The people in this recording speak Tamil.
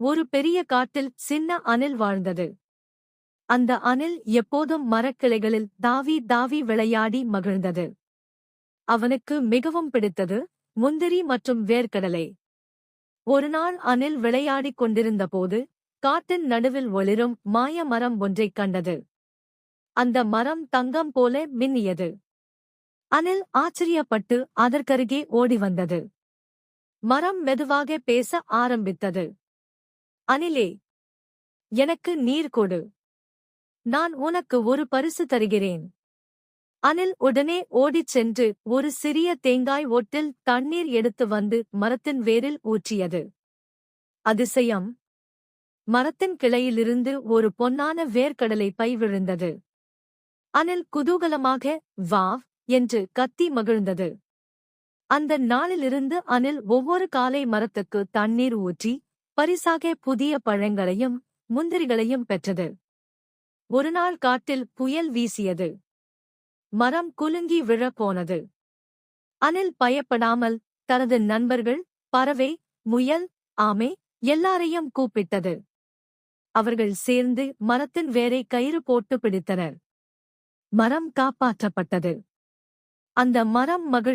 ஒரு பெரிய காட்டில் சின்ன அணில் வாழ்ந்தது. அந்த அணில் எப்போதும் மரக்கிளைகளில் தாவி தாவி விளையாடி மகிழ்ந்தது. அவனுக்கு மிகவும் பிடித்தது முந்திரி மற்றும் வேர்க்கடலை. ஒருநாள் அணில் விளையாடிக் கொண்டிருந்தபோது காட்டின் நடுவில் ஒளிரும் மாய மரம் ஒன்றைக் கண்டது. அந்த மரம் தங்கம் போல மின்னியது. அனில் ஆச்சரியப்பட்டு அதற்கருகே ஓடி வந்தது மரம் மெதுவாக பேச ஆரம்பித்தது. அனிலே எனக்கு நீர் கொடு. நான் உனக்கு ஒரு பரிசு தருகிறேன். அனில் உடனே ஓடிச் சென்று ஒரு சிறிய தேங்காய் ஓட்டில் தண்ணீர் எடுத்து வந்து மரத்தின் வேரில் ஊற்றியது. அதிசயம். மரத்தின் கிளையிலிருந்து ஒரு பொன்னான வேர்க்கடலை பை விழுந்தது. அனில் குதூகலமாக வாவ் என்று கத்தி மகிழ்ந்தது. அந்த நாளிலிருந்து அனில் ஒவ்வொரு காலை மரத்துக்கு தண்ணீர் ஊற்றி பரிசாக புதிய பழங்களையும் முந்திரிகளையும் பெற்றது. ஒருநாள் காட்டில் புயல் வீசியது. மரம் குலுங்கி விழப் போனது. அனில் பயப்படாமல் தனது நண்பர்கள் பறவை முயல் ஆமை எல்லாரையும் கூப்பிட்டது. அவர்கள் சேர்ந்து மரத்தின் வேரை கயிறு போட்டு பிடித்தனர். மரம் காப்பாற்றப்பட்டது. அந்த மரம் மகிழ்